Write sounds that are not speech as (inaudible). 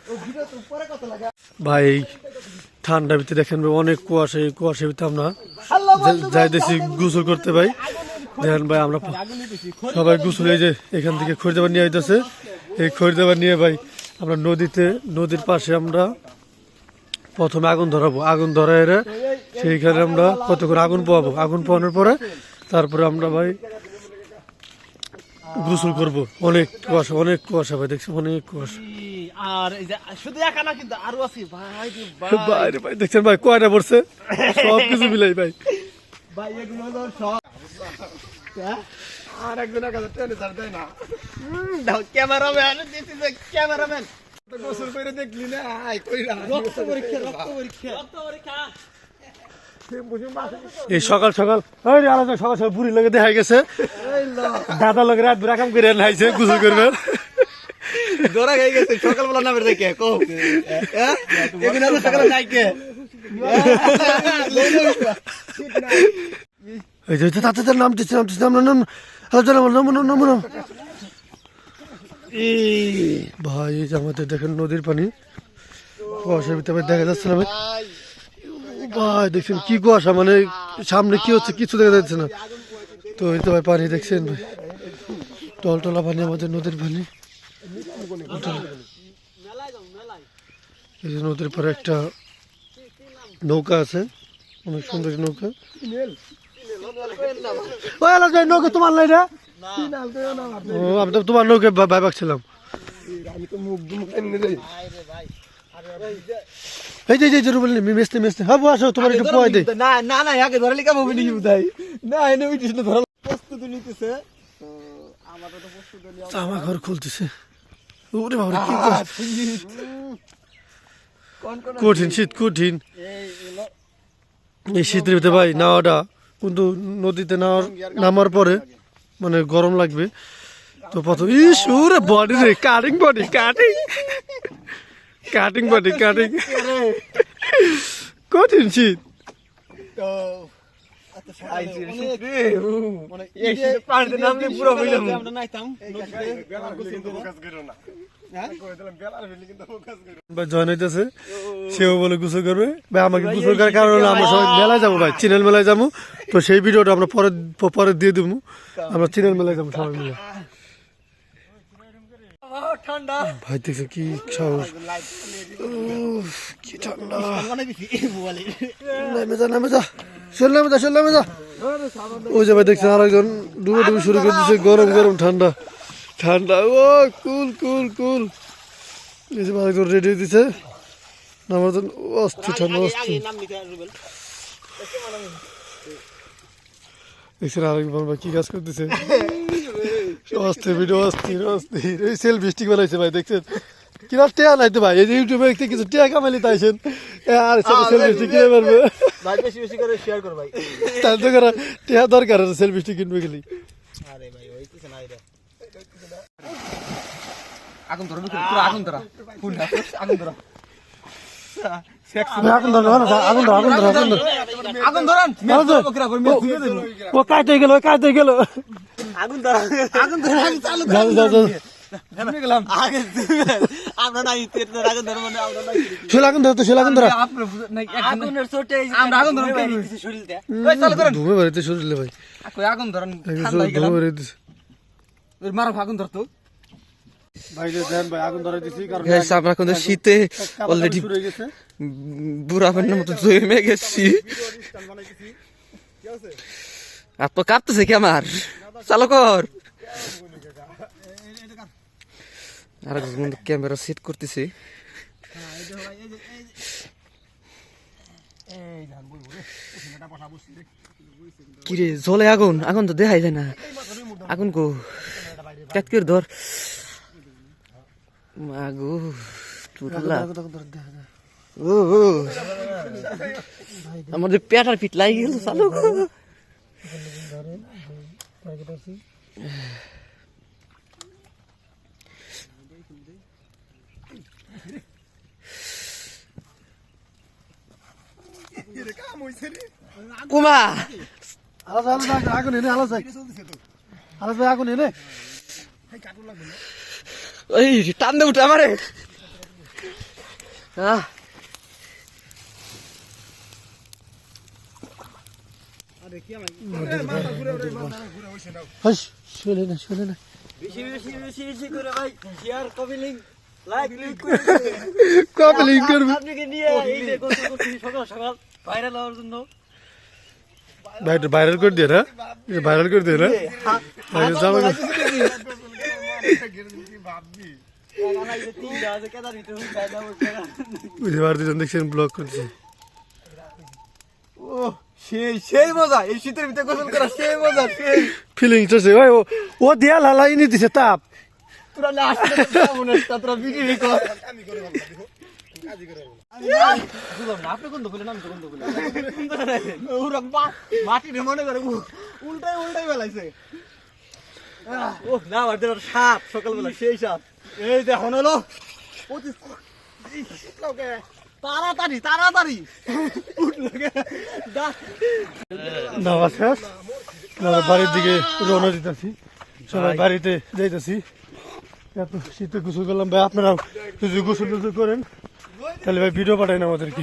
তো পরে ভাই এই ঠান্ডার ভিতরে দেখেন ভাই অনেক কুয়াশা এই কুয়াশার ভিতরে আমরা হ্যালো যা- যাইতেছি গোসল করতে ভাই। দেখেন ভাই আমরা সবাই গোসল এই যে এখান থেকে খরিদাবার নিয়ে আইতেছে। এই খরিদাবার নিয়ে ভাই আমরা নদীতে নদীর পাশে আমরা প্রথমে আগুন ধরাবো। আগুন ধরাই সেইখানে আমরা কত করে আগুন পোয়াবো আগুন পোয়ানোর পরে তারপরে আমরা ভাই গোসল করব। অনেক কুয়াশা অনেক কুয়াশা ভাই দেখছি অনেক কুয়াশা। আর এই যে শুধু একা না কিন্তু আরও আছে। ভাই ভাই। ভাই দেখছেন ভাই কয়টা পড়ছে? সব কিছু মিলাই ভাই। ভাই এগুলো সব। আর একজন এক টেনে ছাড় দেয় না। Cameraman this is cameraman. গোসল করে দেখলি না? আই কইরা রক্ত পরীক্ষা রক্ত পরীক্ষা। রক্ত পরীক্ষা। এই সকাল সকাল ওই সকাল সকাল বুড়ি লগে দেখা গেছে। দাদা লগে রাত বেড়া কাম করে নাইছে গোসল করবেন দৌড়া গেছে গেছে সকালবেলা নামে দেখে কো এগুলো তো সকালে নাই কে? এই যে তাতে নাম দিচ্ছে নাম দিচ্ছে নাম। নাম নাম নাম নাম নাম। নাম ভাই এই যে আমাদের দেখেন নদীর পানি। কুয়াশার ভিতরে দেখা যাচ্ছে না ভাই। ভাই দেখছেন কি কুয়াশা মানে সামনে কি হচ্ছে কিছু দেখা যাচ্ছে না। তো এই তো ভাই পানি দেখছেন ভাই। টলটলা পানি আমাদের নদীর পানি। এই যে নদীর পরে একটা নৌকা আছে অনেক সুন্দর নৌকা। নৌকা তোমার নাই ও আমি তো তোমার নৌকা ভাই রে এই যে যে রুবেল মেসতে মেসতে। হ্যাঁ আসো তোমার একটু পোয়াই দে। না না না আগে ধরে লিখা মুভি না এনে না ধরা। প্রস্তুতি নিতেছে। তো আমাদের তো প্রস্তুতি আমার ঘর খুলতেছে। ওরে বাবা কি কষ্ট। কোন কোন কঠিন শীত কঠিন। এই এই শীতের ভিতরে ভাই নাওয়াটা। কিন্তু নদীতে নাওয়ার নামার পরে মানে গরম লাগবে। তো প্রথম ইস ওরে বডি রে cutting body cutting cutting body cutting কঠিন শীত। তো জয়েন হইতেছে সেও বলে গোসল করবে। ভাই আমাকে গোসল করার কারণ আমরা সবাই মেলায় যাব ভাই চিনেল মেলায় যাব। তো সেই ভিডিওটা আমরা পরে পরে দিয়ে দেবো। আমরা চিনেল মেলায় যাব সবাই মিলে। ঠান্ডা। ভাই দেখছ কি সাহস? উফ, কি ঠান্ডা। মানে নেমে যা নেমে যা। নেমে যা চল যা। ওই যে ভাই দেখছেন আরেকজন ডুবে ডুবে শুরু করে দিচ্ছে গরম গরম ঠান্ডা। ঠান্ডা ও কুল কুল কুল। এই যে আরেকজন রেডি হয়ে দিছে জন্য অস্থির ঠান্ডা অস্থির দেখছেন আরেকবার ভাই কি কাজ করতেছে? (laughs) অস্থির ভিডিও অস্থির অস্থির এই সেলফি স্টিক বানাইছে ভাই দেখছেন? কিনা টেয়া নাই তো ভাই এই যে ইউটিউবে দেখতে কিছু টেয়া কামালি তাইছেন আর সেলফি স্টিক কিনে পারবে ভাই বেশি বেশি করে শেয়ার কর ভাই। তার তো করা টেয়া দরকার আছে সেলফি স্টিক কিনবে গেলি আরে ভাই ওই কিছু নাই রে। আগুন ধরো পুরো আগুন ধরা। ফুল আগুন ধরা। আগুন ধর না, আগুন ধর আগুন ধর আগুন ধর। আগুন ধরান। আগুন ধর। ও কাইতে গেল কাইতে গেল। আগুন ধরা। আগুন ধরা চালু হয়ে শীতে অলরেডি শুরু হয়ে গেছে বুড়া বেন্নের মতো জমে গেছি। আর তো কাঁপতেছে কি আমার? চালু কর আর কিন্তু ক্যামেরা সেট করতেছি কিরে জলে আগুন আগুন তো দেখাই যায় না আগুন কো কাট করে ধর মাগো টুটলা ও ও আমাদের পেটার পিট লাগি গেল চালু কর। কুমা আলাদা আলাদা আগুন এনে আলাদা আরে ভাই আগুন এনে। ওই টান দে উঠে আমারে। আহ। হাস না শুনে না বেশি বেশি বেশি বেশি করে ভাই শেয়ার ক্লিক কবে লিঙ্ক করবি। আপনাকে নিয়ে এই যে কত কত সকাল সকাল ভাইরাল হওয়ার জন্য। ভাইরাল করে দিয়ে না? ভাইরাল করে দিয়ে না? যাবে তিনটা আছে কেদার ভিতরে ফায়দা হচ্ছে বুঝতে দুজন দেখছেন ব্লগ করছে। ও সেই সেই মজা। এই শীতের ভিতরে গোসল করা সেই মজা সেই। ফিলিংস আছে। ওই ও- ও দিয়া লালাই নি দিছে তাপ। তোরা না আসলে মনে হচ্ছে তোরা ভিডিও রেকর্ড আমি করে কাজই করে। বুঝলাম আপনি কোন দোকানে নাম তো কোন দোকানে ওরা মাটি মনে করে উল্টাই উল্টাই বেলাইছে। ও না আমাদের সাপ সকালবেলা সেই সাপ। এই দেখুন হলো তাড়াতাড়ি তাড়াতাড়ি। বাড়ির দিকে রওনা দিতেছি। সবাই বাড়িতে যাইতেছি। শীতে গোসল করলাম। ভাই আপনারা যদি গোসল টোসল করেন, তাহলে ভাই ভিডিও পাঠায় না আমাদেরকে।